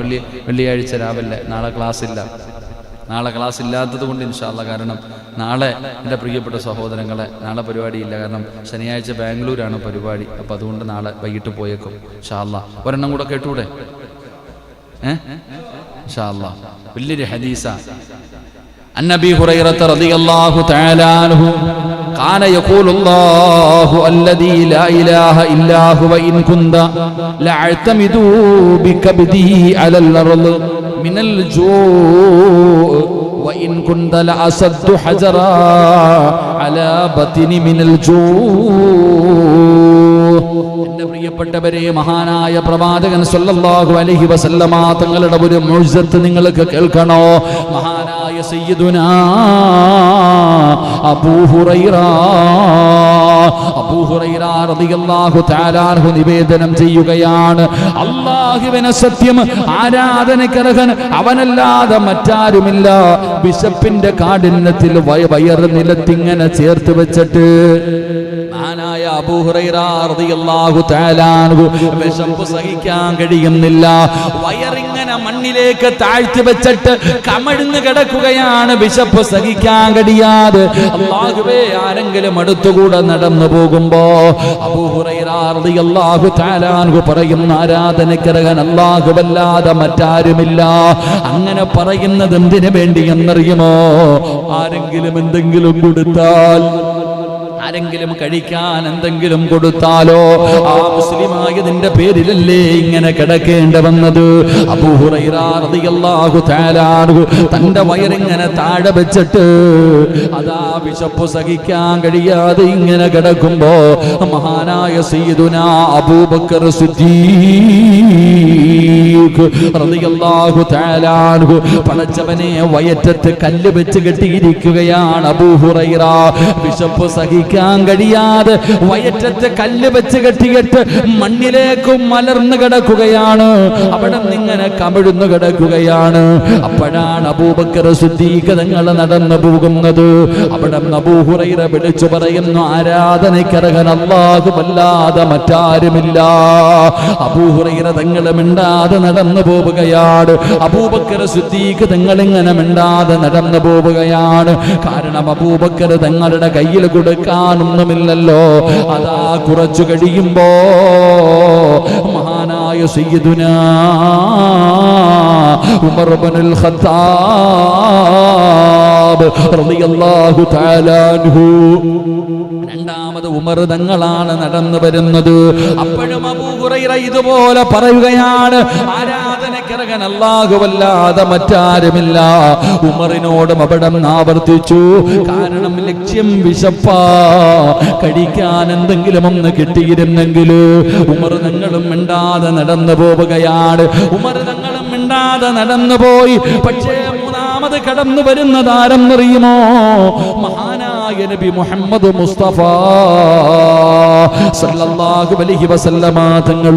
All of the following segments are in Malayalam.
വെള്ളി വെള്ളിയാഴ്ച രാവിലെ. നാളെ ക്ലാസ് ഇല്ല. നാളെ ക്ലാസ് ഇല്ലാത്തത് കൊണ്ട് ഇൻഷാല്ല കാരണം നാളെ എന്റെ പ്രിയപ്പെട്ട സഹോദരങ്ങളെ നാളെ പരിപാടിയില്ല കാരണം ശനിയാഴ്ച ബാംഗ്ലൂരാണ് പരിപാടി. അപ്പോൾ അതുകൊണ്ട് നാളെ വൈകിട്ട് പോയേക്കും. ഷാല്ല ഒരെണ്ണം കൂടെ കേട്ടൂടെ? ഷാല്ല വലിയൊരു ഹദീസ. അന്നബി ഹുറൈറത്ത് റളിയല്ലാഹു തആല അൻഹു كان يقول الله الذي لا اله الا هو ان كنت لاعتمد بكبدي على الارض من الجوع وان كنت لاسد حجرا على بطن من الجوع എന്റെ പ്രിയപ്പെട്ടവരെ മഹാനായ പ്രവാചകൻ സല്ലല്ലാഹു അലൈഹി വസല്ലമ തങ്ങളുടെ ഒരു മുഅ്ജിസത്ത് നിങ്ങൾക്ക് കേൾക്കണോ മഹാനായ സയ്യിദുനാ സയ്യിദുന ഹുറൈറ. അബൂ ഹുറൈറ റളിയല്ലാഹു തആല അൻഹു നിവേദനം ചെയ്യുകയാണ്. അല്ലാഹുവിനെ സത്യം ആരാധനക്കർഹൻ അവനല്ലാതെ മറ്റാരുമില്ല. ബിഷപ്പിന്റെ കാഠിന്യത്തിൽ വയർ നിലത്തിങ്ങനെ ചേർത്ത് വെച്ചിട്ട് മഹാനായ അബൂ ഹുറൈറ റളിയല്ലാഹു തആല അൻഹു വിശപ്പ് സഹിക്കാൻ കഴിയുന്നില്ല. വയറിങ്ങനെ മണ്ണിലേക്ക് താഴ്ത്തി വെച്ചിട്ട് കമഴ്ന്ന് കിടക്കുകയാണ് വിശപ്പ് സഹിക്കാൻ കഴിയാതെ. അല്ലാഹുവേ ആരെങ്കിലും അടുത്തുകൂടെ നടന്നു പോകുമ്പോ അബൂ ഹുറൈറ റളിയല്ലാഹു തആല അൻഹു പറയുന്ന ആരാധനക്കിറകൻ അല്ലാഹുവല്ലാതെ മറ്റാരുമില്ല. അങ്ങനെ പറയുന്നത് എന്തിനു വേണ്ടി എന്നറിയുമോ? ആരെങ്കിലും എന്തെങ്കിലും കൊടുത്താൽ ആരെങ്കിലും കഴിക്കാൻ എന്തെങ്കിലും കൊടുത്താലോ? ആ മുസ്ലിമായതിന്റെ പേരിലല്ലേ ഇങ്ങനെ കിടക്കേണ്ട വന്നത്? തന്റെ വയറിങ്ങനെ താഴെ വെച്ചിട്ട് അതാ വിശപ്പ് സഹിക്കാൻ കഴിയാതെ ഇങ്ങനെ കിടക്കുമ്പോ മഹാനായ സീതുന അബൂബക്കർ പടച്ചവനെ വയറ്റത്ത് കല്ല് വെച്ച് കെട്ടിയിരിക്കുകയാണ് അബൂഹുറൈറ വിശപ്പ് സഹിക്കാൻ കഴിയാതെ വയറ്റത്ത് കല്ല് വെച്ച് കെട്ടിയിട്ട് മണ്ണിലേക്ക് മലർന്നു കിടക്കുകയാണ്. അവിടെ നിങ്ങനെ കമിഴ്ന്നു കിടക്കുകയാണ്. അപ്പോഴാണ് അബൂബക്കർ ശുദ്ധീകരങ്ങൾ നടന്നു പോകുന്നത്. അവിടെ അബൂഹുറൈറ വിളിച്ചു പറയുന്നു ആരാധനയ്ക്കറകൻ അല്ലാഹു വല്ലാതെ മറ്റാരുമില്ല. അബൂഹുറൈറ തങ്ങൾ മിണ്ടാതെ നടന്നു പോവുകയാണ്. അബൂബക്കർ ശുദ്ധീക്ക് തങ്ങൾ ഇങ്ങനെ മിണ്ടാതെ നടന്നു പോവുകയാണ്. കാരണം അബൂബക്കർ തങ്ങളുടെ കയ്യിൽ കൊടുക്കാനൊന്നുമില്ലല്ലോ അതാ കുറച്ചു കഴിയുമ്പോ മഹാനായ സയ്യിദുന ഉമർ ഖത്താബ് റളിയല്ലാഹു തആല അൻഹു. രണ്ടാമത് ഉമർ തങ്ങളാണ് നടന്നു വരുന്നത്. അപ്പോഴും അബൂഹുറൈറ ഇതുപോലെ പറയുകയാണ് ആരാധനക്കിറങ്ങൻ അല്ലാഹുവല്ലാതെ മറ്റാരുമില്ല. ഉമറിനോടും അപടം ആവർത്തിച്ചു. കാരണം ലക്ഷ്യം വിശപ്പാ. കഴിക്കാൻ എന്തെങ്കിലും ഒന്ന് കിട്ടിയിരുന്നെങ്കിൽ ഉമർ നിങ്ങളും മിണ്ടാതെ നടന്നു പോവുകയാണ്. ഉമർ നിങ്ങളും മിണ്ടാതെ നടന്നു പോയി. പക്ഷേ മൂന്നാമത് കടന്നു വരുന്നത് ആരെന്നറിയുമോ? മഹാനായ നബി മുഹമ്മദ് മുസ്തഫ സല്ലല്ലാഹു അലൈഹി വസല്ലമ തങ്ങൾ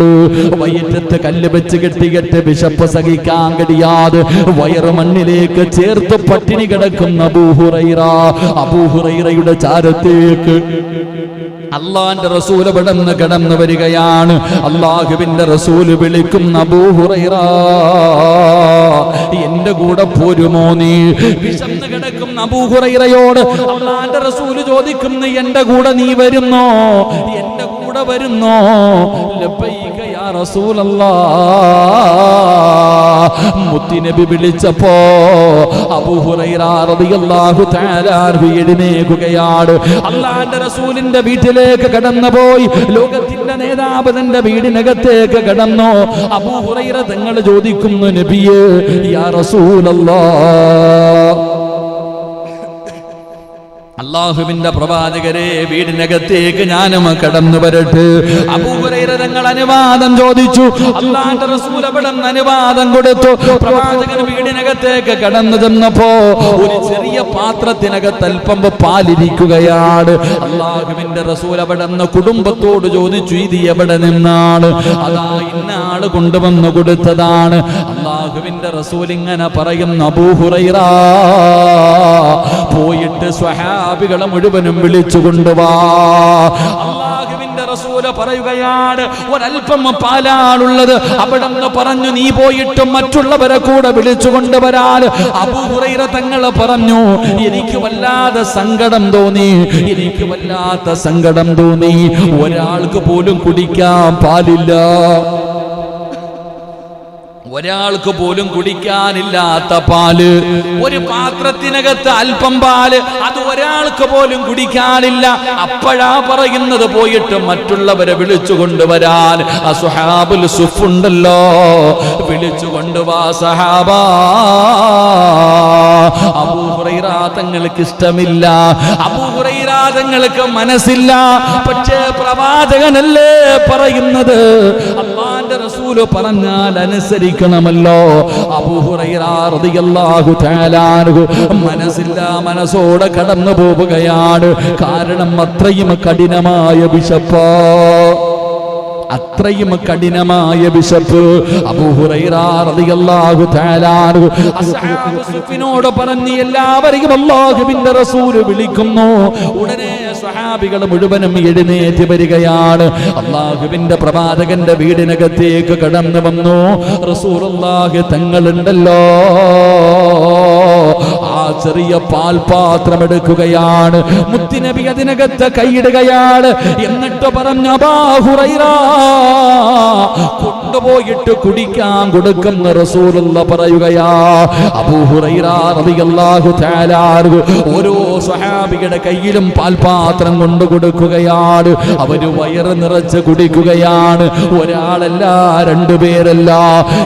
വയറ്റത്ത് കല്ല് വെച്ച് കെട്ടിയിട്ട് വിശപ്പ് സഹിക്കാൻ കഴിയാതെ വയറ് മണ്ണിലേക്ക് ചേർത്ത് പട്ടിണി കിടക്കുന്ന അബൂഹുറൈറ അബൂഹുറൈറയുടെ ചാരത്തേക്ക് അള്ളാന്റെ റസൂൽ പെടന്ന് കിടന്നു വരികയാണ്. അള്ളാഹുവിന്റെ റസൂൽ വിളിക്കുന്ന അബൂഹുറൈറ എന്റെ കൂടെ പോരുമോ നീ? വിശന്ന് കിടക്കുന്ന അബൂഹുറൈറയോട് അള്ളാന്റെ റസൂൽ ചോദിക്കുന്നു എന്റെ കൂടെ നീ വരുന്നോ? എന്റെ കൂടെ വരുന്നോ? മുത്തിനബി വിളിച്ചപ്പോ എഴുന്നേൽക്കുകയാണ്. അള്ളാന്റെ റസൂലിന്റെ വീട്ടിലേക്ക് കടന്നുപോയി. ലോകത്തിന്റെ നേതാവ് തന്റെ വീടിനകത്തേക്ക് കടന്നു. അബൂഹുറൈറ തങ്ങൾ ചോദിക്കുന്നു നബിയേ യാ റസൂലല്ലാ. അള്ളാഹുവിന്റെ പ്രവാചകരെ വീടിനകത്തേക്ക് ഞാനും കടന്നു വരട്ടെ. തങ്ങൾ അനുവാദം ചോദിച്ചു. അനുവാദം കൊടുത്തു. പ്രവാചകൻ വീടിനകത്തേക്ക് കടന്നു ചെന്നപ്പോ ഒരു ചെറിയ പാത്രത്തിനകത്ത് അല്പം പാലിരിക്കുകയാണ്. അള്ളാഹുവിന്റെ നിന്ന് കുടുംബത്തോട് ചോദിച്ചു ഇത് എവിടെ നിന്നാണ്? അതാ ഇന്നാൾ കൊണ്ടുവന്നു കൊടുത്തതാണ്. അള്ളാഹുവിന്റെ റസൂൽ ഇങ്ങനെ പറയുന്ന അബൂഹുറൈറ പോയിട്ട് സ്വഹാബികളെ മുഴുവനും വിളിച്ചു വാ. പറയുകയാണ് ഒരൽപ്പം പാലാളുള്ളത് അവിടെ പറഞ്ഞു നീ പോയിട്ട് മറ്റുള്ളവരെ കൂടെ വിളിച്ചു കൊണ്ടുവരാൻ അബൂഹുറൈറ തങ്ങൾ പറഞ്ഞു എനിക്ക് വല്ലാതെ സങ്കടം തോന്നി എനിക്ക് വല്ലാത്ത സങ്കടം തോന്നി. ഒരാൾക്ക് പോലും കുടിക്കാൻ പാലില്ല. ഒരാൾക്ക് പോലും കുടിക്കാനില്ലാത്ത പാൽ ഒരു പാത്രത്തിനകത്ത് അല്പം പാൽ അത് ഒരാൾക്ക് പോലും കുടിക്കാനില്ല. അപ്പോഴാ പറയുന്നത് പോയിട്ട് മറ്റുള്ളവരെ വിളിച്ചു കൊണ്ടുവരാൻ. അസുഹാബുൽ സുഫുണ്ടല്ലോ. വിളിച്ചു കൊണ്ടുവാ സഹാബ അബൂഹുറൈറാതങ്ങൾക്ക് ഇഷ്ടമില്ല. അബൂഹുറൈറാതങ്ങൾക്ക് മനസ്സില്ല. പക്ഷേ പ്രവാചകനല്ലേ പറയുന്നത്? അള്ളാന്റെ റസൂൽ പറഞ്ഞാൽ അനുസരിക്കണമല്ലോ. അബൂഹുറൈറാഹു മനസ്സില്ല മനസ്സോടെ കടന്നു പോവുകയാണ് കാരണം അത്രയും കഠിനമായ വിശപ്പോ. അത്രയും കഠിനമായ വിശപ്പ്. അബൂഹുറൈറാഹു അസ്ഹാബുനോട് പറഞ്ഞ് എല്ലാവരെയും അള്ളാഹുവിന്റെ റസൂൽ വിളിക്കുന്നു. ഉടനെ സ്വഹാബികൾ മുഴുവനും എഴുന്നേറ്റ് വരികയാണ്. അള്ളാഹുവിന്റെ പ്രവാചകന്റെ വീടിനകത്തേക്ക് കടന്നു വന്നു. റസൂലുള്ളാഹി തങ്ങളുണ്ടല്ലോ. ആ ചെറിയ പാൽപാത്രം എടുക്കുകയാണ്. മുത്തിനബി അതിനകത്ത് കൈയിടുകയാണ്. എന്നിട്ട് പറഞ്ഞു കൊണ്ടുപോയിട്ട് കുടിക്കാൻ കൊടുക്കുന്ന റസൂലുള്ള പറയുകയാ അബൂഹുറൈറാ റളിയല്ലാഹു തആല അൻഹു ഓരോ സ്വഹാബിയുടെ കയ്യിലും പാൽപാത്രം കൊണ്ടു കൊടുക്കുകയാണ്. അവർ വയറ് നിറച്ച് കുടിക്കുകയാണ്. ഒരാളല്ല രണ്ടുപേരല്ല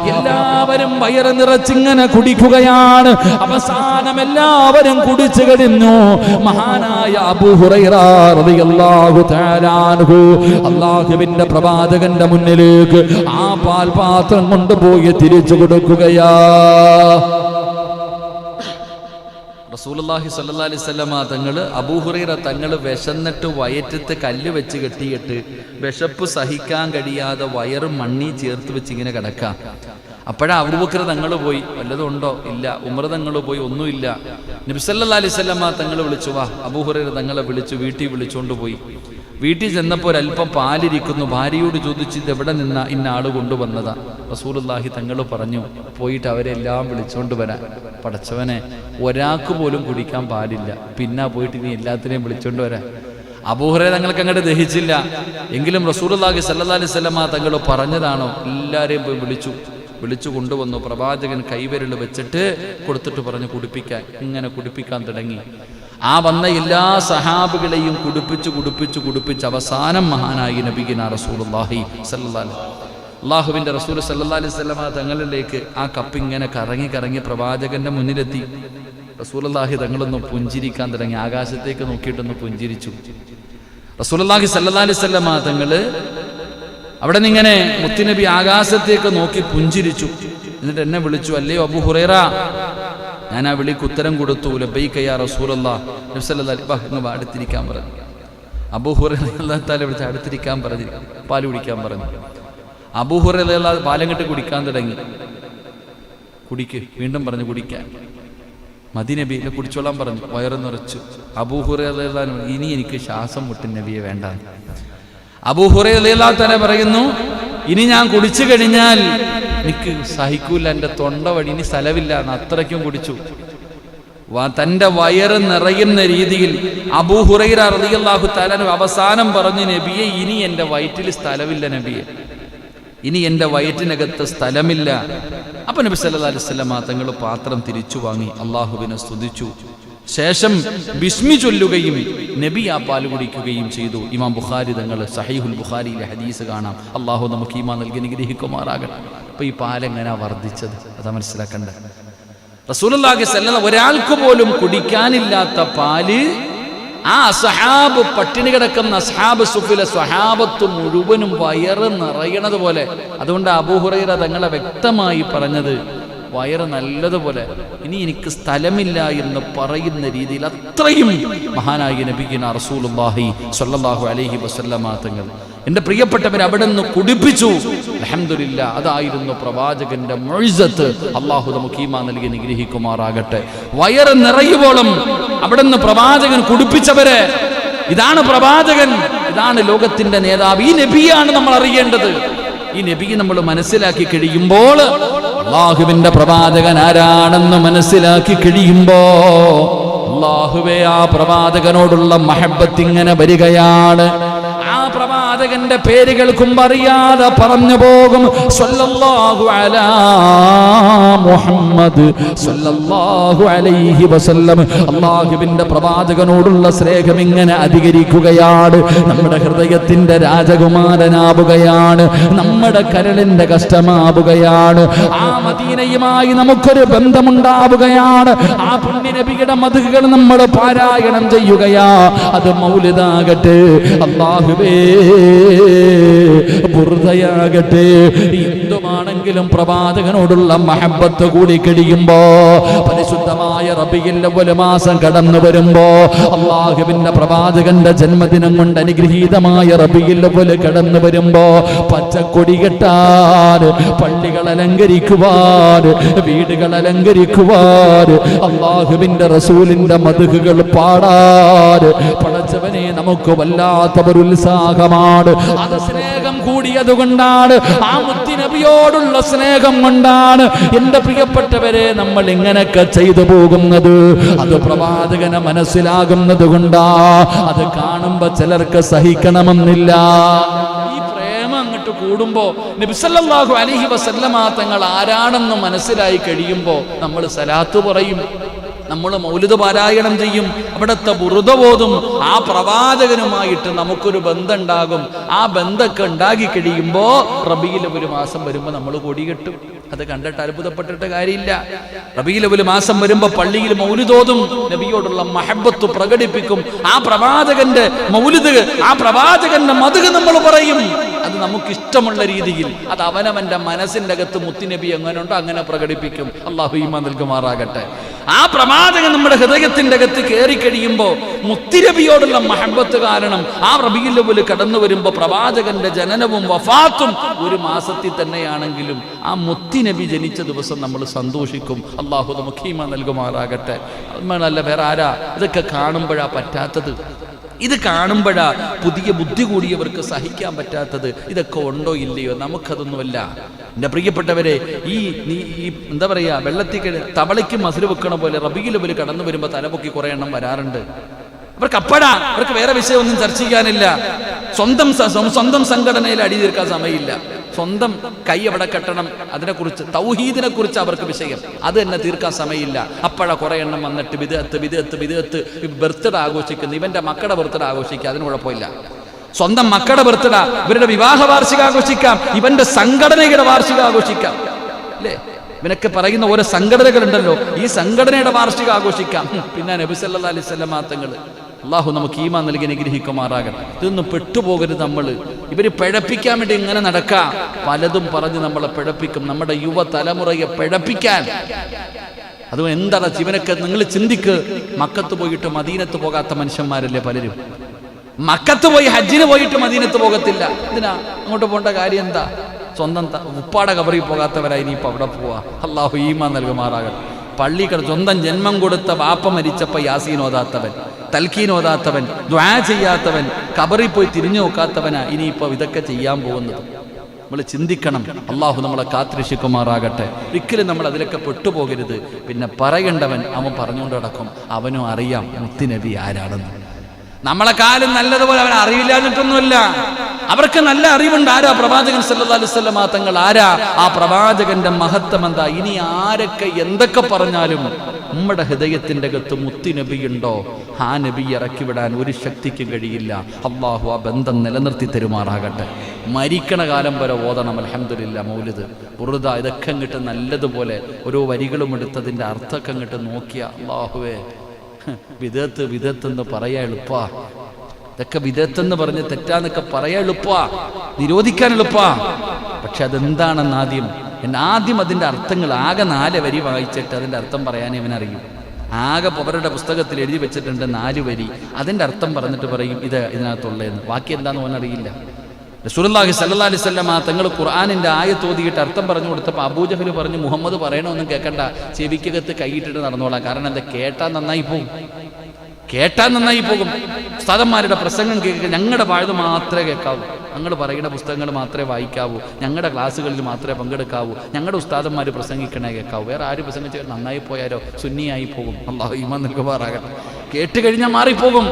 എല്ലാവരും വയറ് നിറച്ചിങ്ങനെ കുടിക്കുകയാണ്. അവസാനം എല്ലാവരും കുടിച്ചു കഴിഞ്ഞു. മഹാനായ അൻഹു പ്രവാചകന്റെ മുന്നിലേക്ക് ആ പാൽപാത്രം കൊണ്ടുപോയി തിരിച്ചു കൊടുക്കുകയാ. റസൂലുള്ളാഹി സ്വല്ലല്ലാഹി അലൈഹി വസല്ലമ തങ്ങൾ അബൂഹുറൈറ തങ്ങൾ വിശന്നിട്ട് വയറ്റത്ത് കല്ല് വെച്ച് കെട്ടിയിട്ട് വിശപ്പ് സഹിക്കാൻ കഴിയാതെ വയറ് മണ്ണി ചേർത്ത് വെച്ച് ഇങ്ങനെ കിടക്കാം. അപ്പോഴാ അബൂബക്കർ തങ്ങൾ പോയി വല്ലതും ഉണ്ടോ? ഇല്ല. ഉമർ തങ്ങൾ പോയി ഒന്നുമില്ല. നബിസല്ലാ അലൈഹി സ്വല്ലമ്മ തങ്ങൾ വിളിച്ചു വാ. അബൂഹുറൈറ തങ്ങളെ വിളിച്ചു വീട്ടിൽ വിളിച്ചുകൊണ്ട് പോയി. വീട്ടിൽ ചെന്നപ്പോൾ ഒരല്പം പാലിരിക്കുന്നു. ഭാര്യയോട് ചോദിച്ച് ഇത് എവിടെ നിന്ന ഇന്ന ആൾ കൊണ്ടുവന്നതാ? റസൂലുള്ളാഹി തങ്ങൾ പറഞ്ഞു പോയിട്ട് അവരെല്ലാം വിളിച്ചുകൊണ്ട് വരാൻ പടച്ചവനെ ഒരാൾക്ക് പോലും കുടിക്കാൻ പാടില്ല. പിന്നെ പോയിട്ട് ഇനി എല്ലാത്തിനെയും വിളിച്ചുകൊണ്ട് വരാൻ അബൂഹറെ തങ്ങൾക്ക് അങ്ങോട്ട് ദഹിച്ചില്ല. എങ്കിലും റസൂലുള്ളാഹി സല്ലാ അലൈഹി സ്വലമ തങ്ങൾ പറഞ്ഞതാണോ? എല്ലാവരെയും പോയി വിളിച്ചു. വിളിച്ചു കൊണ്ടുവന്നു. പ്രവാചകൻ കൈവിരൽ വെച്ചിട്ട് കൊടുത്തിട്ട് പറഞ്ഞു കുടിപ്പിക്കാൻ. ഇങ്ങനെ കുടിപ്പിക്കാൻ തുടങ്ങി. ആ വന്ന എല്ലാ സഹാബുകളെയും കുടിപ്പിച്ച് കുടിപ്പിച്ച് കുടിപ്പിച്ച് അവസാനം മഹാനായി നബിഗിന റസൂലുള്ളാഹി സല്ലല്ലാഹി അള്ളാഹുവിന്റെ റസൂൽ സല്ലി അലൈഹി വസല്ലമ തങ്ങളിലേക്ക് ആ കപ്പ് ഇങ്ങനെ കറങ്ങി കറങ്ങി പ്രവാചകന്റെ മുന്നിലെത്തി. റസൂലുള്ളാഹി തങ്ങളൊന്ന് പുഞ്ചിരിക്കാൻ തുടങ്ങി. ആകാശത്തേക്ക് നോക്കിയിട്ടൊന്ന് പുഞ്ചിരിച്ചു. റസൂലുള്ളാഹി സല്ലല്ലാഹി അലൈഹി വസല്ലമ തങ്ങൾ അവിടെ നിന്നിങ്ങനെ മുത്തുനബി ആകാശത്തേക്ക് നോക്കി പുഞ്ചിരിച്ചു. എന്നിട്ട് എന്നെ വിളിച്ചു അല്ലയോ അബു ഹുറൈറ ഞാൻ ആ വിളിക്ക് ഉത്തരം കൊടുത്തു. ലബൈക്കയ്യ റസൂലല്ലാ. നബ്സല്ലാ അടുത്തിരിക്കാൻ പറഞ്ഞു. അബൂഹുറ വിളിച്ച് അടുത്തിരിക്കാൻ പറഞ്ഞു. പാൽ കുടിക്കാൻ പറഞ്ഞു. അബൂഹുറ പാലം കെട്ടി കുടിക്കാൻ തുടങ്ങി. കുടിക്ക്. വീണ്ടും പറഞ്ഞു കുടിക്കാൻ. മദിനബി എന്നെ കുടിച്ചോളാൻ പറഞ്ഞു. വയറ് നിറച്ചു. അബൂഹുറ ഇനി എനിക്ക് ശ്വാസം മുട്ടും നബിയെ വേണ്ട. അബൂഹുറ തന്നെ പറയുന്നു ഇനി ഞാൻ കുടിച്ചു കഴിഞ്ഞാൽ എനിക്ക് സഹിക്കൂല എന്റെ തൊണ്ട വഴി ഇനി സ്ഥലമില്ല എന്ന് അത്രയ്ക്കും കുടിച്ചു. തന്റെ വയറ് നിറയുന്ന രീതിയിൽ അബൂഹുറൈറ റളിയല്ലാഹു തആല അവസാനം പറഞ്ഞു നബിയെ ഇനി എന്റെ വയറ്റിൽ സ്ഥലമില്ല നബിയെ. ഇനി എന്റെ വയറ്റിനകത്ത് സ്ഥലമില്ല. അപ്പൊ നബി സല്ലല്ലാഹു അലൈഹി വസല്ലമ തങ്ങൾ പാത്രം തിരിച്ചു വാങ്ങി അള്ളാഹുവിനെ സ്തുതിച്ചു. ശേഷം ബിസ്മി ചൊല്ലുകയും നബി ആ പാൽ കുടിക്കുകയും ചെയ്തു. ഇമാം ബുഖാരി തങ്ങൾ സഹീഹുൽ ബുഖാരിയിലെ ഹദീസ് കാണാം. അള്ളാഹു നമുക്ക് ഈമാ നൽകി അനുഗ്രഹിക്കുമാറാകട്ടെ. അപ്പൊ ഈ പാലെങ്ങനെയാ വർദ്ധിച്ചത്? അതാ മനസ്സിലാക്കണ്ട. റസൂലുള്ളാഹി സല്ലല്ലാഹു ഒരാൾക്ക് പോലും കുടിക്കാനില്ലാത്ത പാൽ ആ അസഹാബ് പട്ടിണി കിടക്കുന്ന അസഹാബ് സുഫിലെ സ്വഹാബത്ത് മുഴുവനും വയറ് നിറയണത് പോലെ അതുകൊണ്ട് അബൂഹുറൈറ തങ്ങളെ വ്യക്തമായി പറഞ്ഞത് വയറ് നല്ലതുപോലെ. ഇനി എനിക്ക് സ്ഥലമില്ല എന്ന് പറയുന്ന രീതിയിൽ അത്രയും മഹാനായ നബിഗിന റസൂലുള്ളാഹി സ്വല്ലല്ലാഹു അലൈഹി വസല്ലമ തങ്ങൾ എന്റെ പ്രിയപ്പെട്ടവർ അവിടെ നിന്ന് കുടിപ്പിച്ചു. അൽഹംദുലില്ലാ അതായിരുന്നു പ്രവാചകന്റെ മൊഴിസത്ത് അള്ളാഹു നമുക്ക് നൽകി നിഗ്രഹിക്കുമാറാകട്ടെ. വയറ് നിറയുവോളം അവിടെ നിന്ന് പ്രവാചകൻ കുടിപ്പിച്ചവരെ. ഇതാണ് പ്രവാചകൻ. ഇതാണ് ലോകത്തിന്റെ നേതാവ്. ഈ നബിയാണ് നമ്മൾ അറിയേണ്ടത്. ഈ നബിയെ നമ്മൾ മനസ്സിലാക്കി കഴിയുമ്പോൾ അള്ളാഹുവിന്റെ പ്രവാചകൻ ആരാണെന്ന് മനസ്സിലാക്കി കഴിയുമ്പോ അള്ളാഹുവെ ആ പ്രവാചകനോടുള്ള മഹബത്ത് ഇങ്ങനെ വരികയാണ്. പ്രവാചകന്റെ പേര് കേൾക്കുമ്പോ അറിയാതെ പറഞ്ഞു പോകും. സ്വല്ലല്ലാഹു അലാ മുഹമ്മദ് സല്ലല്ലാഹു അലൈഹി വസല്ലം. അള്ളാഹുവിന്റെ പ്രവാചകനോടുള്ള സ്നേഹം ഇങ്ങനെ അധികരിക്കുകയാണ്. നമ്മുടെ ഹൃദയത്തിന്റെ രാജകുമാരനാവുകയാണ്. നമ്മുടെ കരളിന്റെ കഷ്ടമാവുകയാണ്. ആ മദീനയുമായി നമുക്കൊരു ബന്ധമുണ്ടാവുകയാണ്. ആ പുണ്യനബിയുടെ മതുകൾ നമ്മൾ പാരായണം ചെയ്യുകയാ. അത് മൗലിതാകട്ടെ അള്ളാഹുവേ ബുർദയാകട്ടെ. എന്തുമാണെങ്കിലും പ്രവാചകനോടുള്ള മഹബത്ത് കൂടി കഴിയുമ്പോ പരിശുദ്ധമായ റബിയിൽ മാസം കടന്നു വരുമ്പോ അള്ളാഹുവിന്റെ പ്രവാചകന്റെ ജന്മദിനം കൊണ്ട് അനുഗ്രഹീതമായ റബിയിൽ കടന്നു വരുമ്പോ പച്ചക്കൊടി കെട്ടാൻ പള്ളികൾ അലങ്കരിക്കുവാൻ വീടുകൾ അലങ്കരിക്കുവാൻ അള്ളാഹുവിന്റെ റസൂലിന്റെ മതുകുകൾ പാടാൻ പടച്ചവനെ നമുക്ക് വല്ലാത്തവരുത്സാഹമാണ്. അത് സ്നേഹം കൂടിയത് കൊണ്ടാണ് ആ മുത്തിനബിയോടുള്ള സ്നേഹം കൊണ്ടാണ് എന്റെ പ്രിയപ്പെട്ടവരെ നമ്മൾ ഇങ്ങനെയൊക്കെ ചെയ്തു പോകുന്നത്. അത് പ്രവാചകനെ മനസ്സിലാകുന്നത് കൊണ്ടാ അത് കാണുമ്പോ ചിലർക്ക് സഹിക്കണമെന്നില്ല. ഈ പ്രേമം അങ്ങോട്ട് കൂടുമ്പോ നബിസല്ലാഹു അലഹി വസല്ലമ തങ്ങൾ ആരാണെന്ന് മനസ്സിലായി കഴിയുമ്പോ നമ്മൾ സലാത്ത് പറയും. നമ്മൾ മൗലിത പാരായണം ചെയ്യും. അവിടുത്തെ ബുറുതബോധം ആ പ്രവാചകനുമായിട്ട് നമുക്കൊരു ബന്ധമുണ്ടാകും ആ ബന്ധമൊക്കെ ഉണ്ടാക്കി കഴിയുമ്പോൾ റബിയിലെ ഒരു മാസം വരുമ്പോൾ നമ്മൾ കൊടി കെട്ടും. അത് കണ്ടിട്ട് അത്ഭുതപ്പെട്ടിട്ട് കാര്യമില്ല. റബിയിലെ ഒരു മാസം വരുമ്പോൾ പള്ളിയിൽ മൗലിതോതും നബിയോടുള്ള മഹബത്ത് പ്രകടിപ്പിക്കും. ആ പ്രവാചകന്റെ മൗലിദ് ആ പ്രവാചകന്റെ മതുക നമ്മൾ പറയും. അത് നമുക്കിഷ്ടമുള്ള രീതിയിൽ. അത് അവനവന്റെ മനസ്സിന്റെ അകത്ത് മുത്തിനബി എങ്ങനെയുണ്ടോ അങ്ങനെ പ്രകടിപ്പിക്കും. അള്ളാഹു ഈമ നൽകുമാറാകട്ടെ. ആ പ്രവാചകൻ നമ്മുടെ ഹൃദയത്തിന്റെ അകത്ത് കയറി കഴിയുമ്പോൾ മുത്തിരബിയോടുള്ള മഹബത്ത് കാരണം ആ റബിയിലുവിൽ കടന്നു വരുമ്പോൾ പ്രവാചകന്റെ ജനനവും വഫാത്തും ഒരു മാസത്തിൽ തന്നെയാണെങ്കിലും ആ മുത്തിനബി ജനിച്ച ദിവസം നമ്മൾ സന്തോഷിക്കും. അള്ളാഹു നമുക്ക് ഈമ നൽകുമാറാകട്ടെ. അല്ല വേറെ ആരാ? ഇതൊക്കെ കാണുമ്പോഴാ പറ്റാത്തത്. ഇത് കാണുമ്പോഴാ പുതിയ ബുദ്ധി കൂടിയവർക്ക് സഹിക്കാൻ പറ്റാത്തത് ഇതൊക്കെ ഉണ്ടോ ഇല്ലയോ? നമുക്കതൊന്നുമല്ല. എന്റെ പ്രിയപ്പെട്ടവരെ ഈ നീ ഈ എന്താ പറയാ വെള്ളത്തിൽ തവളയ്ക്ക് മസിൽ വെക്കണ പോലെ റബിയിൽ പോലെ കടന്നു വരുമ്പോൾ തലപൊക്കി കുറെ എണ്ണം വരാറുണ്ട്. അവർക്ക് അപ്പടാ അവർക്ക് വേറെ വിഷയമൊന്നും ചർച്ച ചെയ്യാനില്ല. സ്വന്തം സ്വന്തം സംഘടനയിൽ അടി തീർക്കാൻ സമയമില്ല. സ്വന്തം കൈ എവിടെ കെട്ടണം. അതിനെക്കുറിച്ച് തൗഹീദിനെ കുറിച്ച് അവർക്ക് വിഷയം. അത് തന്നെ തീർക്കാൻ സമയമില്ല. അപ്പോഴാ കുറെ എണ്ണം വന്നിട്ട് വിദഗത്ത് വിദഗത്ത് വിദഗത്ത് ബർത്ത്ഡേ ആഘോഷിക്കുന്നു ഇവന്റെ മക്കളുടെ ബർത്ത്ഡേ ആഘോഷിക്കുക അതിന് കുഴപ്പമില്ല. സ്വന്തം മക്കളുടെ ബർത്ത്ഡേ ഇവരുടെ വിവാഹ വാർഷിക ആഘോഷിക്കാം ഇവന്റെ സംഘടനയുടെ വാർഷിക ആഘോഷിക്കാം. അല്ലേ? ഇവനൊക്കെ പറയുന്ന ഓരോ സംഘടനകളുണ്ടല്ലോ. ഈ സംഘടനയുടെ വാർഷിക ആഘോഷിക്കാം. പിന്നെ നബി സല്ലല്ലാഹു അലൈഹി വസല്ലം മാത്തങ്ങൾ അള്ളാഹു നമുക്ക് ഈമാൻ നൽകി അനുഗ്രഹിക്കുമാറാകട്ടെ. ഇതൊന്നും പെട്ടുപോകരുത് നമ്മൾ ഇവർ പിഴപ്പിക്കാൻ വേണ്ടി ഇങ്ങനെ നടക്കാം. പലതും പറഞ്ഞ് നമ്മളെ പിഴപ്പിക്കും. നമ്മുടെ യുവതലമുറയെ പിഴപ്പിക്കാൻ. അതും എന്താണ് ഇവനൊക്കെ നിങ്ങൾ ചിന്തിക്ക്. മക്കത്ത് പോയിട്ട് മദീനത്ത് പോകാത്ത മനുഷ്യന്മാരല്ലേ പലരും? മക്കത്ത് പോയി ഹജ്ജിന് പോയിട്ട് മദീനത്ത് പോകത്തില്ല. എന്തിനാ? അങ്ങോട്ട് പോകേണ്ട കാര്യം എന്താ? സ്വന്തം ഉപ്പാടെ കബറിൽ പോകാത്തവരായി ഇനിയിപ്പോൾ അവിടെ പോവാ. അള്ളാഹു ഈമാ നൽകുമാറാകട്ടെ. പള്ളി കിട സ്വന്തം ജന്മം കൊടുത്ത വാപ്പ മരിച്ചപ്പോൾ യാസീൻ ഓതാത്തവൻ തൽക്കീൻ ഓതാത്തവൻ ദ്വാ ചെയ്യാത്തവൻ കബറി പോയി തിരിഞ്ഞു നോക്കാത്തവനാ ഇനിയിപ്പോൾ ഇതൊക്കെ ചെയ്യാൻ പോകുന്നത്. നമ്മൾ ചിന്തിക്കണം അള്ളാഹു നമ്മളെ കാത്തിരക്ഷിക്കുമാറാകട്ടെ. ഒരിക്കലും നമ്മൾ അതിലൊക്കെ പെട്ടുപോകരുത്. പിന്നെ പറയേണ്ടവൻ അവൻ പറഞ്ഞുകൊണ്ട് കിടക്കും അവനും അറിയാം മുത്തിനബി ആരാണെന്ന്. നമ്മളെ കാലം നല്ലതുപോലെ അവൻ അറിയില്ലാഞ്ഞിട്ടൊന്നുമല്ല അവർക്ക് നല്ല അറിവുണ്ട്. ആരാ പ്രവാചകൻ വസല്ലം? തങ്ങൾ ആരാ? ആ പ്രവാചകന്റെ മഹത്വം എന്താ? ഇനി ആരൊക്കെ എന്തൊക്കെ പറഞ്ഞാലും നമ്മുടെ ഹൃദയത്തിന്റെ അകത്ത് മുത്തി നബിയുണ്ടോ? ആ നബി ഇറക്കി വിടാൻ ഒരു ശക്തിക്കും കഴിയില്ല. അള്ളാഹു ആ ബന്ധം നിലനിർത്തി തരുമാറാകട്ടെ. മരിക്കണ കാലം വരെ ഓതണം. അലഹമില്ല മൗലിത് ഉറുദ ഇതൊക്കെ അങ്ങോട്ട് നല്ലതുപോലെ ഓരോ വരികളും എടുത്തതിന്റെ അർത്ഥമൊക്കെ അങ്ങോട്ട് നോക്കിയ അള്ളാഹുവേ. വിദത്ത് എന്ന് പറയാ എളുപ്പാ. ഇതൊക്കെ വിദത്തെന്ന് പറഞ്ഞ് തെറ്റാന്നൊക്കെ പറയാ എളുപ്പാ. നിരോധിക്കാൻ എളുപ്പാ. പക്ഷെ അതെന്താണെന്ന് ആദ്യം എന്നെ ആദ്യം അതിന്റെ അർത്ഥങ്ങൾ ആകെ നാല് വരി വായിച്ചിട്ട് അതിന്റെ അർത്ഥം പറയാനേ അവനറിയും ആകെ അവരുടെ പുസ്തകത്തിൽ എഴുതി വെച്ചിട്ടുണ്ട് നാല് വരി. അതിന്റെ അർത്ഥം പറഞ്ഞിട്ട് പറയും ഇത് ഇതിനകത്തുള്ളതെന്ന്. ബാക്കി എന്താണെന്ന് അവനറിയില്ല റസൂലുള്ളാഹി സല്ലല്ലാഹു അലൈഹി വസല്ലം ആ തങ്ങൾ ഖുർആനിന്റെ ആയത്ത് ഓതിയിട്ട് അർത്ഥം പറഞ്ഞു കൊടുത്തപ്പോൾ അബൂജഹൽ പറഞ്ഞു മുഹമ്മദ് പറയണമെന്നും കേൾക്കണ്ട ചെവിക്കകത്ത് കൈയിട്ടിട്ട് നടന്നോളാം. കാരണം എന്താ? കേട്ടാൽ നന്നായി പോകും. കേട്ടാൽ നന്നായി പോകും. സ്ഥലന്മാരുടെ പ്രസംഗം കേൾക്കുക ഞങ്ങളുടെ വാഴത് മാത്രമേ കേൾക്കാവൂ. ഞങ്ങൾ പറയുന്ന പുസ്തകങ്ങൾ മാത്രമേ വായിക്കാവൂ. ഞങ്ങളുടെ ക്ലാസ്സുകളിൽ മാത്രമേ പങ്കെടുക്കാവൂ. ഞങ്ങളുടെ ഉസ്താദന്മാർ പ്രസംഗിക്കണേ കേൾക്കാവൂ. വേറെ ആര് പ്രസംഗിച്ചാൽ നന്നായി പോയാലോ? സുന്നിയായി പോകും. അള്ളാഹു ഈമാൻ നൽകുമാറാകട്ടെ കേട്ട് കഴിഞ്ഞാൽ മാറിപ്പോകും.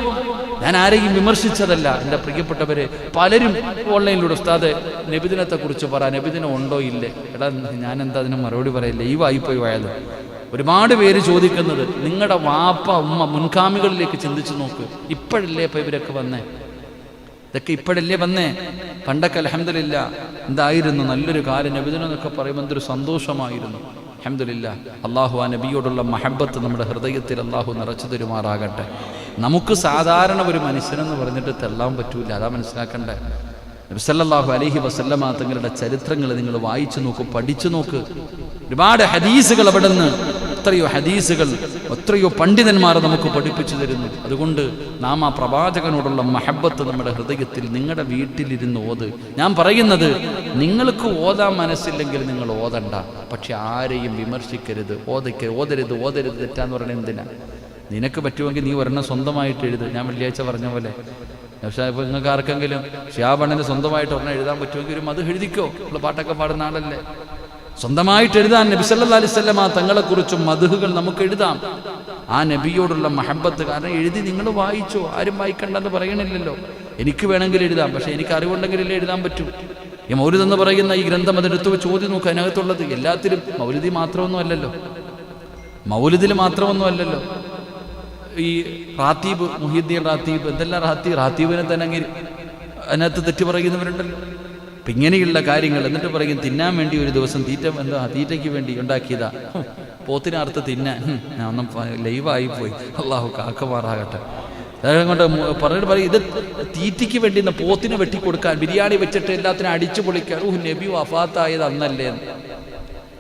ഞാൻ ആരെയും വിമർശിച്ചതല്ല. എന്റെ പ്രിയപ്പെട്ടവരെ പലരും ഓൺലൈനിലൂടെ ഉസ്താദ് നബിദിനത്തെ കുറിച്ച് പറ നബിദിനം ഉണ്ടോ ഇല്ലേ? എടാ ഞാൻ എന്താ അതിന് മറുപടി പറയില്ല ലൈവായി പോയി വായത് ഒരുപാട് പേര് ചോദിക്കുന്നത് നിങ്ങളുടെ വാപ്പ ഉമ്മ മുൻഗാമികളിലേക്ക് ചിന്തിച്ചു നോക്ക്. ഇപ്പോഴല്ലേ ഇപ്പൊ ഇവരൊക്കെ വന്നേ? ഇതൊക്കെ ഇപ്പോഴല്ലേ വന്നേ? പണ്ടൊക്കെ അലഹമില്ല എന്തായിരുന്നു? നല്ലൊരു കാലം നബിദിനം എന്നൊക്കെ പറയുമ്പോൾ എന്തൊരു സന്തോഷമായിരുന്നു. അഹമ്മദില്ല അള്ളാഹു ആ നബിയോടുള്ള മഹബത്ത് നമ്മുടെ ഹൃദയത്തിൽ അള്ളാഹു നിറച്ചു തരുമാറാകട്ടെ. നമുക്ക് സാധാരണ ഒരു മനുഷ്യനെന്ന് പറഞ്ഞിട്ട് തെള്ളാൻ പറ്റൂല. അതാ മനസ്സിലാക്കണ്ടേ? നബിസല്ലാഹു അലഹി വസല്ലമ തങ്ങളുടെ ചരിത്രങ്ങൾ നിങ്ങൾ വായിച്ചു നോക്ക് പഠിച്ചു നോക്ക്. ഒരുപാട് ഹദീസുകൾ അവിടെ നിന്ന് എത്രയോ ഹദീസുകൾ എത്രയോ പണ്ഡിതന്മാർ നമുക്ക് പഠിപ്പിച്ചു തരുന്നു. അതുകൊണ്ട് നാം ആ പ്രവാചകനോടുള്ള മഹബത്ത് നമ്മുടെ ഹൃദയത്തിൽ നിങ്ങളുടെ വീട്ടിലിരുന്ന് ഓത്. ഞാൻ പറയുന്നത് നിങ്ങൾക്ക് ഓതാൻ മനസ്സില്ലെങ്കിൽ നിങ്ങൾ ഓതണ്ട. പക്ഷെ ആരെയും വിമർശിക്കരുത് ഓതയ്ക്ക് ഓതരുത് ഓതരുത് തെറ്റാന്ന് പറയുന്നത് എന്തിനാ? നിനക്ക് പറ്റുമെങ്കിൽ നീ ഒരെണ്ണം സ്വന്തമായിട്ട് എഴുത്. ഞാൻ വെള്ളിയാഴ്ച പറഞ്ഞ പോലെ. പക്ഷേ ഇപ്പോൾ നിങ്ങൾക്ക് ആർക്കെങ്കിലും ഷിയാബണ്ണന് സ്വന്തമായിട്ട് ഒരെണ്ണം എഴുതാൻ പറ്റുമെങ്കിൽ ഒരു മത് എഴുതിക്കോ? ഉള്ള പാട്ടൊക്കെ പാടുന്ന ആളല്ലേ? സ്വന്തമായിട്ട് എഴുതാൻ നബി സല്ലാ ആ തങ്ങളെക്കുറിച്ചും മധുഹുകൾ നമുക്ക് എഴുതാം ആ നബിയോടുള്ള മഹബത്ത് കാരണം എഴുതി നിങ്ങൾ വായിച്ചോ ആരും വായിക്കണ്ടെന്ന് പറയണില്ലല്ലോ. എനിക്ക് വേണമെങ്കിൽ എഴുതാം പക്ഷെ എനിക്ക് അറിവുണ്ടെങ്കിലല്ലേ എഴുതാൻ പറ്റൂ. ഈ മൗലിദ് എന്ന് പറയുന്ന ഈ ഗ്രന്ഥം അതെടുത്ത് ചോദ്യം നോക്കുക അതിനകത്തുള്ളത് എല്ലാത്തിലും മൗലിദി മാത്രമൊന്നും അല്ലല്ലോ മൗലിദിൽ മാത്രമൊന്നും അല്ലല്ലോ ഈ റാത്തീബ് മുഹീദ്ദീൻ റാത്തീബ് എന്തെല്ലാം റാത്തീബ് റാത്തീബിനെ തന്നെ അങ്ങനെ അതിനകത്ത് തെറ്റി പറയുന്നവരുണ്ടല്ലോ. അപ്പം ഇങ്ങനെയുള്ള കാര്യങ്ങൾ എന്നിട്ട് പറയും തിന്നാൻ വേണ്ടി ഒരു ദിവസം തീറ്റ എന്താ തീറ്റയ്ക്ക് വേണ്ടി ഉണ്ടാക്കിയതാ. ഹും, പോത്തിനെ അറുത്ത് തിന്നാൻ ഞാൻ ഒന്നും ലൈവായി പോയി. അള്ളാഹു കാക്കമാറാകട്ടെ. അതുകൊണ്ട് പറഞ്ഞിട്ട് പറയും ഇത് തീറ്റയ്ക്ക് വേണ്ടി ഇന്ന് പോത്തിനെ വെട്ടിക്കൊടുക്കാൻ ബിരിയാണി വെച്ചിട്ട് എല്ലാത്തിനും അടിച്ചു പൊളിക്കാൻ ഊഹ് നബി വഫാത്തായത് അന്നല്ലേ?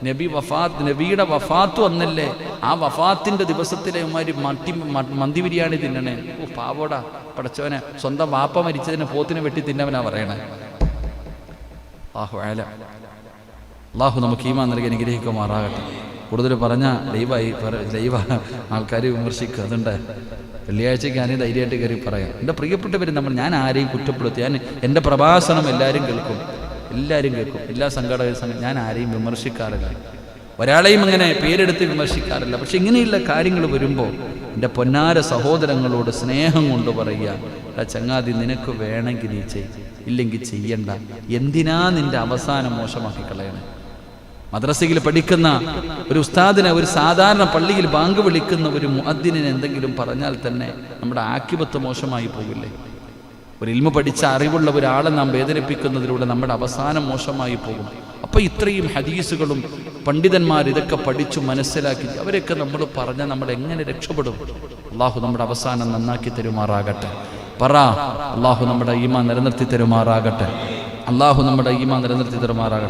നബി വഫാത്ത് നബിയുടെ വഫാത്തു അന്നല്ലേ ആ വഫാത്തിന്റെ ദിവസത്തിലെ ഉമാരി മട്ടി മന്തി ബിരിയാണി തിന്നണേ. ഓ പാവോടാ പടച്ചവനെ സ്വന്തം വാപ്പ മരിച്ചതിന് പോത്തിനെ വെട്ടി തിന്നവനാ പറയണേ. അള്ളാഹു അല. അള്ളാഹു നമുക്ക് ഈമാ നൽകി അനുഗ്രഹിക്കുമാറാകട്ടെ. കൂടുതൽ പറഞ്ഞ ലൈവായി ലൈവ ആൾക്കാർ വിമർശിക്കുക അതുണ്ട്. വെള്ളിയാഴ്ചയ്ക്ക് ഞാൻ ധൈര്യമായിട്ട് കയറി പറയാം. എന്റെ പ്രിയപ്പെട്ടവർ നമ്മൾ ഞാൻ ആരെയും കുറ്റപ്പെടുത്തി. ഞാൻ എന്റെ പ്രഭാഷണം എല്ലാവരും കേൾക്കും. എല്ലാവരും കേൾക്കും. എല്ലാ സംഘടക സംഘ- ഞാൻ ആരെയും വിമർശിക്കാറില്ല ഒരാളെയും ഇങ്ങനെ പേരെടുത്ത് വിമർശിക്കാറില്ല. പക്ഷെ ഇങ്ങനെയുള്ള കാര്യങ്ങൾ വരുമ്പോൾ എന്റെ പൊന്നാര സഹോദരങ്ങളോട് സ്നേഹം കൊണ്ട് പറയുക ചങ്ങാതി നിനക്ക് വേണമെങ്കിൽ നീ ചെയ് ഇല്ലെങ്കിൽ ചെയ്യണ്ട. എന്തിനാ നിന്റെ അവസാനം മോശമാക്കി കളയണേ? മദ്രസയിൽ പഠിക്കുന്ന ഒരു ഉസ്താദിനെ ഒരു സാധാരണ പള്ളിയിൽ ബാങ്ക് വിളിക്കുന്ന ഒരു മുഅദ്ദിനെ എന്തെങ്കിലും പറഞ്ഞാൽ തന്നെ നമ്മുടെ ആക്കിപത്ത് മോശമായി പോകില്ലേ ഒരു ഇൽമ പഠിച്ച അറിവുള്ള ഒരാളെ നാം വേദനിപ്പിക്കുന്നതിലൂടെ നമ്മുടെ അവസാനം മോശമായി പോകും. അപ്പോൾ ഇത്രയും ഹദീസുകളും പണ്ഡിതന്മാർ ഇതൊക്കെ പഠിച്ചു മനസ്സിലാക്കി അവരൊക്കെ നമ്മൾ പറഞ്ഞ നമ്മൾ എങ്ങനെ രക്ഷപ്പെടും? അള്ളാഹു നമ്മുടെ അവസാനം നന്നാക്കി തരുമാറാകട്ടെ. പറ അള്ളാഹു നമ്മുടെ ഈമ നിലനിർത്തി തരുമാറാകട്ടെ. അള്ളാഹു നമ്മുടെ ഈമ നിലനിർത്തി തരുമാറാകട്ടെ.